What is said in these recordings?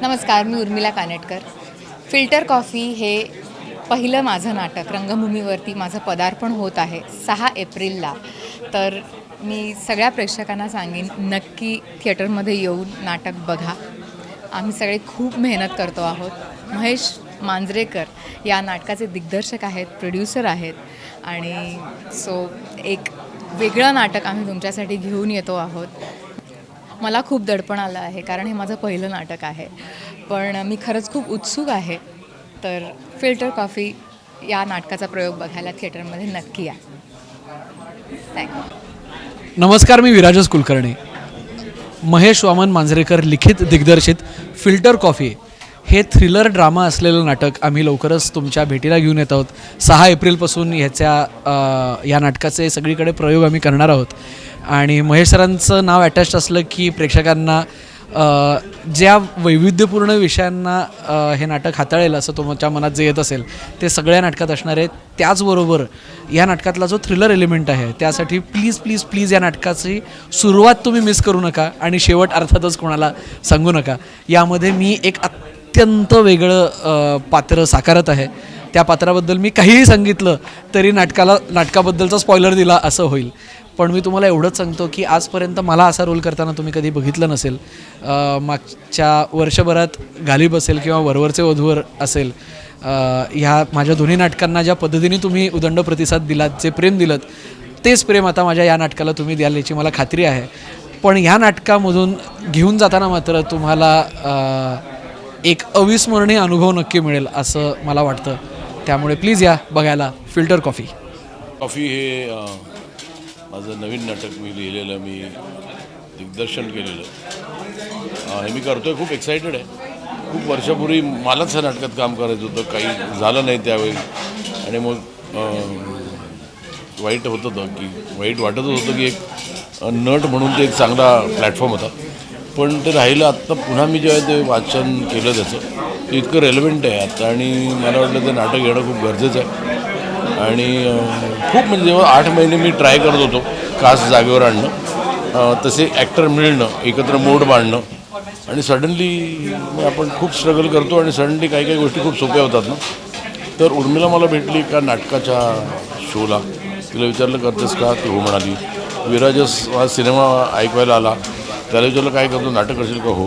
नमस्कार मी Urmila Kanetkar. Filter coffee हे पहिलं माझं नाटक. रंगभूमीवरती माझं पदार्पण होत आहे सहा एप्रिलला. तर मी सगळ्या प्रेक्षकांना सांगेन नक्की थिएटरमध्ये येऊन नाटक बघा. आम्ही सगळे खूप मेहनत करतो आहोत. महेश मांजरेकर या नाटकाचे दिग्दर्शक आहेत प्रोड्युसर आहेत आणि सो एक वेगळं नाटक आम्ही तुमच्यासाठी घेऊन येतो आहोत. मला खूप दडपण आलं आहे कारण हे माझं पहिलं नाटक आहे. पण मी खरंच खूप उत्सुक आहे तर फिल्टर कॉफी या नाटकाचा प्रयोग बघायला थिएटरमध्ये नक्की या. थँक्यू नमस्कार मी विराजस कुलकर्णी. महेश वामन मांजरेकर लिखित दिग्दर्शित फिल्टर कॉफी. हे थ्रिलर ड्रामा असलेलं नाटक आम्ही लवकरच तुमच्या भेटीला घेऊन येत आहोत. सहा एप्रिलपासून ह्याच्या या नाटकाचे सगळीकडे प्रयोग आम्ही करणार आहोत. आणि महेश सरांचं नाव अटॅच असलं की प्रेक्षकांना ज्या वैविध्यपूर्ण विषयांना हे नाटक हाताळेल असं तुमच्या मनात जे येत असेल ते सगळ्या नाटकात असणार आहे त्याचबरोबर या नाटकातला जो थ्रिलर एलिमेंट आहे त्यासाठी प्लीज प्लीज प्लीज या नाटकाची सुरुवात तुम्ही मिस करू नका आणि शेवट अर्थातच कोणाला सांगू नका. यामध्ये मी एक अत्यंत वेगळं पात्र साकारत आहे. त्या पात्राबद्दल मी काहीही सांगितलं तरी नाटकाला नाटकाबद्दलचा स्पॉयलर दिला असं होईल. पण मी तुम्हाला एवढंच सांगतो की आजपर्यंत मला असा रोल करताना तुम्ही कधी बघितलं नसेल मागच्या वर्षभरात गालिब असेल किंवा वरवरचे वधूवर असेल ह्या माझ्या दोन्ही नाटकांना ज्या पद्धतीने तुम्ही उदंड प्रतिसाद दिलात जे प्रेम दिलं तेच प्रेम आता माझ्या या नाटकाला तुम्ही द्याल याची मला खात्री आहे. पण ह्या नाटकामधून घेऊन जाताना मात्र तुम्हाला एक अविस्मरणीय अनुभव नक्की मिळेल असं मला वाटतं. त्यामुळे प्लीज या बघायला फिल्टर कॉफी कॉफी हे माझं नवीन नाटक मी लिहिलेलं मी दिग्दर्शन केलेलं. हे मी करतो आहे खूप एक्सायटेड आहे. खूप वर्षापूर्वी मलाच ह्या नाटकात काम करायचं होतं काही झालं नाही त्यावेळी. आणि मग वाईट होत होतं की वाईट वाटतच होतं की एक नट म्हणून ते एक चांगला प्लॅटफॉर्म होता. पण ते राहिलं आत्ता पुन्हा मी जेव्हा ते वाचन केलं त्याचं ते इतकं रेलेवंट आहे आत्ता आणि मला वाटलं ते नाटक येणं खूप गरजेचं आहे. आणि खूप म्हणजे जेव्हा आठ महिने मी ट्राय करत होतो खास जागेवर आणणं तसे ॲक्टर मिळणं एकत्र मोड बांधणं. आणि सडनली आपण खूप स्ट्रगल करतो आणि सडनली काही काही गोष्टी खूप सोप्या होतात ना. तर उर्मिला मला भेटली का नाटकाच्या शोला तिला विचारलं करतेस का? ती हो म्हणाली. विराजस हा सिनेमा ऐकवायला आला. त्याला विचारलं काय करतो? नाटक करशील का? हो.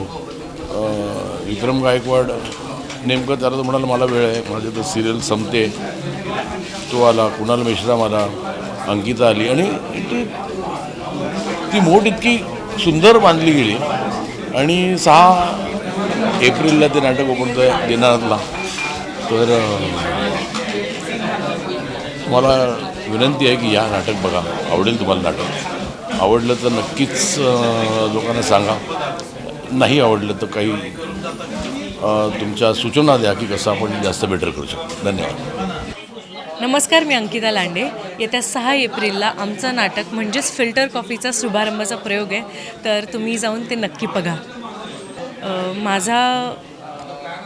विक्रम गायकवाड नेमकं त्याला तो म्हणाला मला वेळ आहे माझे तर सिरियल संपते. तो आला कुणाल मेश्राम आला अंकिता आली आणि ती ती मोठ इतकी सुंदर बांधली गेली. आणि सहा एप्रिलला ते नाटक ओपनतो आहे दिनानाथला तर मला विनंती आहे की या नाटक बघा. आवडेल तुम्हाला नाटक? आवडलं तर नक्कीच लोकांना सांगा. नाही आवडलं तर काही तुमच्या सूचना द्या की कसं आपण जास्त बेटर करू शकतो. धन्यवाद. नमस्कार मी अंकिता लांडे. येत्या सहा एप्रिलला आमचं नाटक म्हणजेच फिल्टर कॉफीचा शुभारंभाचा प्रयोग आहे. तर तुम्ही जाऊन ते नक्की बघा. माझा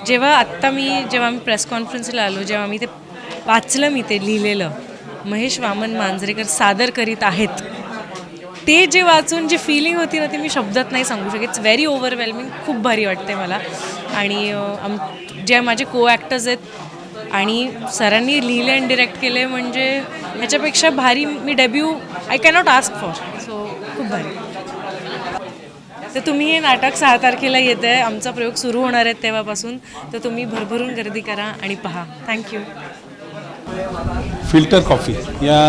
जेव्हा आत्ता मी जेव्हा मी प्रेस कॉन्फरन्सला आलो जेव्हा मी ते वाचलं मी ते लिहिलेलं महेश वामन मांजरेकर सादर करीत आहेत. ते जे वाचून जी फिलिंग होती ना ती मी शब्दात नाही सांगू शकत. इट्स व्हेरी ओव्हरवेल्मिंग खूप भारी वाटते मला. आणि आम जे माझे को ॲक्टर्स आहेत आणि सरांनी लिहिले आणि डिरेक्ट केले म्हणजे ह्याच्यापेक्षा भारी मी debut I cannot ask for so खूप भारी. तर तुम्ही हे नाटक सहा तारखेला येतं आहे. आमचा प्रयोग सुरू होणार आहे तेव्हापासून. तर तुम्ही भरभरून गर्दी करा आणि पहा. थँक्यू फिल्टर कॉफी या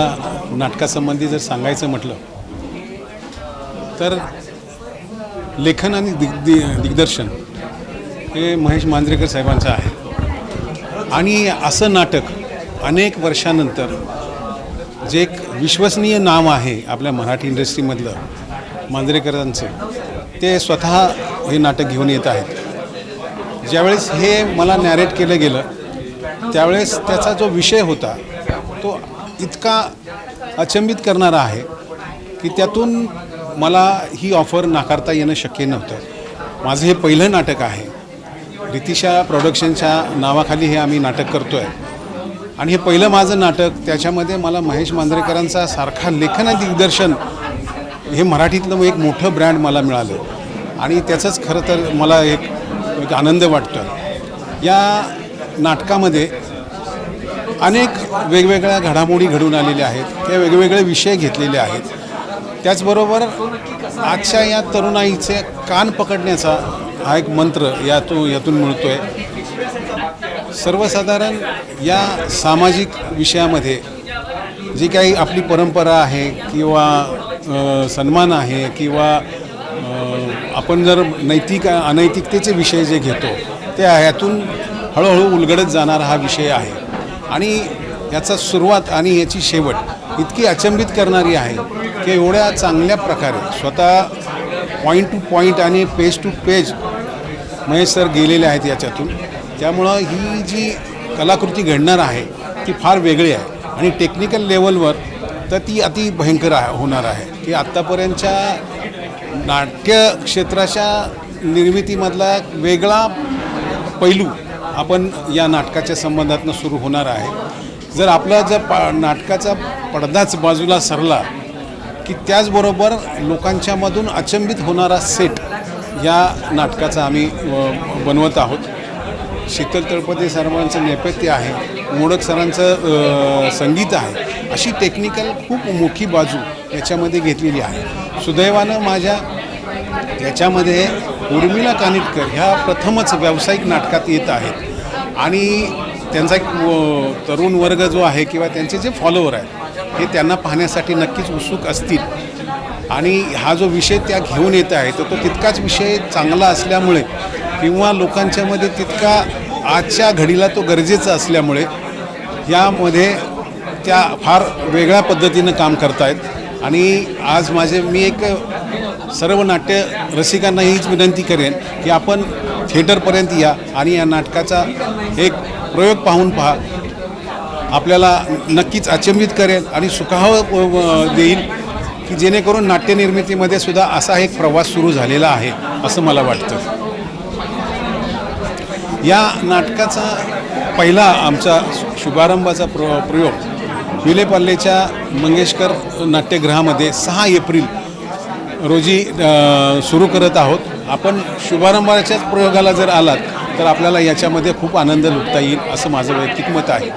नाटकासंबंधी जर सांगायचं म्हटलं तर लेखन आणि दिग दि दिग्दर्शन हे महेश मांजरेकर साहेबांचं आहे. आणि असं नाटक अनेक वर्षानंतर जे एक विश्वसनीय नाव आहे आपल्या मराठी इंडस्ट्रीमधलं मांजरेकरांचं ते स्वतः हे नाटक घेऊन येत आहेत. ज्यावेळेस हे मला नॅरेट केलं गेलं त्यावेळेस त्याचा जो विषय होता तो इतका अचंबित करणारा आहे की त्यातून मला ही ऑफर नाकारता येणं शक्य नव्हतं. माझं हे पहिलं नाटक आहे. रितिशा प्रोडक्शनच्या नावाखाली हे आम्ही नाटक करतो आहे आणि हे पहिलं माझं नाटक त्याच्यामध्ये मला महेश मांजरेकरांचा सारखा लेखन आणि दिग्दर्शन हे मराठीतलं एक मोठं ब्रँड मला मिळालं. आणि त्याचंच खरं तर मला एक एक आनंद वाटतो आहे या नाटकामध्ये अनेक वेगवेगळ्या घडामोडी घडून आलेल्या आहेत त्या वेगवेगळे विषय घेतलेले आहेत. त्याचबरोबर आजच्या या तरुणाईचे कान पकडण्याचा हा एक मंत्र यातून यातून मिळतो आहे सर्वसाधारण या सामाजिक विषयामध्ये जी काही आपली परंपरा आहे किंवा सन्मान आहे किंवा आपण जर नैतिक अनैतिकतेचे विषय जे घेतो ते ह्यातून हळूहळू उलगडत जाणारा हा विषय आहे. आणि याचा सुरुवात आणि याची शेवट इतकी अचंबित करणारी आहे की एवढ्या चांगल्या प्रकारे स्वतः पॉईंट टू पॉईंट आणि page to page Mahesh sir गेलेले आहेत याच्यातून. त्यामुळं ही जी कलाकृती घडणार आहे ती फार वेगळी आहे. आणि टेक्निकल लेवलवर तर ती अति भयंकर आहे होणार आहे. की आत्तापर्यंतच्या नाट्य क्षेत्राच्या निर्मितीमधला एक वेगळा पैलू आपण या नाटकाच्या संबंधातनं सुरू होणार आहे. जर आपला जर पा नाटकाचा पडदाच बाजूला सरला की त्याचबरोबर लोकांच्यामधून अचंबित होणारा सेट या नाटकाचा आम्ही बनवत आहोत. शीतल तळपती सरांचं नेपथ्य आहे मोडक सरांचं संगीत आहे अशी टेक्निकल खूप मोठी बाजू याच्यामध्ये घेतलेली आहे. सुदैवानं माझ्या याच्यामध्ये उर्मिला कानिटकर ह्या प्रथमच व्यावसायिक नाटकात येत आहेत. आणि त्यांचा एक तरुण वर्ग जो आहे किंवा त्यांचे जे फॉलोवर आहेत हे त्यांना पाहण्यासाठी नक्कीच उत्सुक असतील. आणि हा जो विषय त्या घेऊन येत आहे तर तो तितकाच विषय चांगला असल्यामुळे किंवा लोकांच्यामध्ये तितका आजच्या घडीला तो गरजेचा असल्यामुळे यामध्ये त्या फार वेगळ्या पद्धतीनं काम करतायत. आणि आज माझे मी एक सर्व नाट्य रसिकांना हीच विनंती करेन की आपण थिएटरपर्यंत या आणि या नाटकाचा एक प्रयोग पाहून पहा. आपल्याला नक्कीच अचंबित करेल आणि सुखाव देईल की जेणेकरून नाट्यनिर्मितीमध्ये सुद्धा असा एक प्रवास सुरू झालेला आहे असं मला वाटतं. या नाटकाचा पहिला आमचा शुभारंभाचा प्र प्रयोग विलेपल्लेच्या मंगेशकर नाट्यगृहामध्ये सहा एप्रिल रोजी सुरू करत आहोत. आपण शुभारंभाच्याच प्रयोगाला जर आलात तर आपल्याला याच्यामध्ये खूप आनंद लुटता येईल असं माझं वैयक्तिक मत आहे.